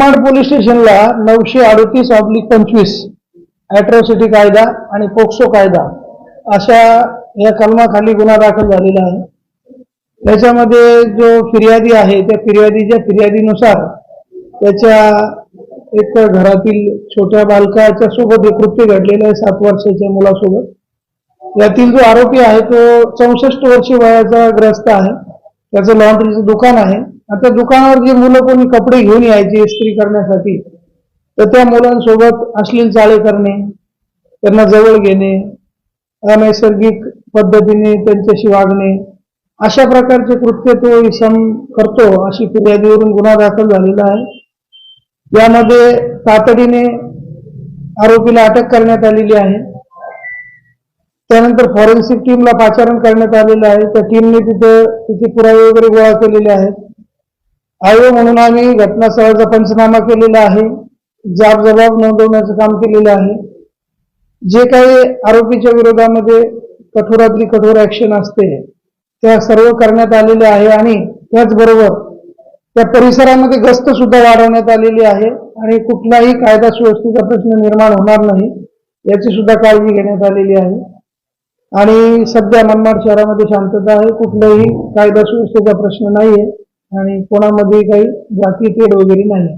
Manmad police स्टेशनला नऊशे अडतीस ऑब्लिक पंचवीस अॅट्रॉसिटी कायदा आणि पोक्सो कायदा अशा या कलमाखाली गुन्हा दाखल झालेला आहे. त्याच्यामध्ये जो फिर्यादी आहे त्या फिर्यादीच्या फिर्यादीनुसार त्याच्या एक घरातील छोट्या बालकाच्या सोबत हे कृत्य घडलेलं आहे सात वर्षाच्या मुलासोबत. यातील जो आरोपी आहे तो चौसष्ट वर्षी वयाचा ग्रस्त आहे. त्याचं लॉन्ड्रीचं दुकान आहे. आता दुकानावर जी मुलं कोणी कपडे घेऊन यायची इस्त्री करण्यासाठी तर त्या मुलांसोबत अश्लील चाळे करणे त्यांना जवळ घेणे अनैसर्गिक पद्धतीने त्यांच्याशी वागणे अशा प्रकारचे कृत्य तो इसम करतो अशी फिर्यादीवरून गुन्हा दाखल झालेला आहे. यामध्ये तातडीने आरोपीला अटक करण्यात आलेली आहे. त्यानंतर फॉरेन्सिक टीमला पाचारण करण्यात आलेलं आहे. त्या टीमने तिथे तिथे पुरावे वगैरे गोळा केलेले आहेत. आयोग म्हणून आम्ही घटनास्थळाचा पंचनामा केलेला आहे. जाब जबाब नोंदवण्याचं काम केलेलं आहे. जे काही आरोपीच्या विरोधामध्ये कठोरातली कठोर ऍक्शन असते त्या सर्व करण्यात आलेले आहे आणि त्याचबरोबर त्या परिसरामध्ये गस्त सुद्धा वाढवण्यात आलेली आहे आणि कुठलाही कायदा सुव्यवस्थेचा प्रश्न निर्माण होणार नाही याची सुद्धा काळजी घेण्यात आलेली आहे. आणि सध्या मनमाड शहरामध्ये शांतता आहे कुठलाही कायदा सुव्यवस्थेचा प्रश्न नाहीये. आणि कोणामध्ये काही जाती तेढ वगैरे नाही.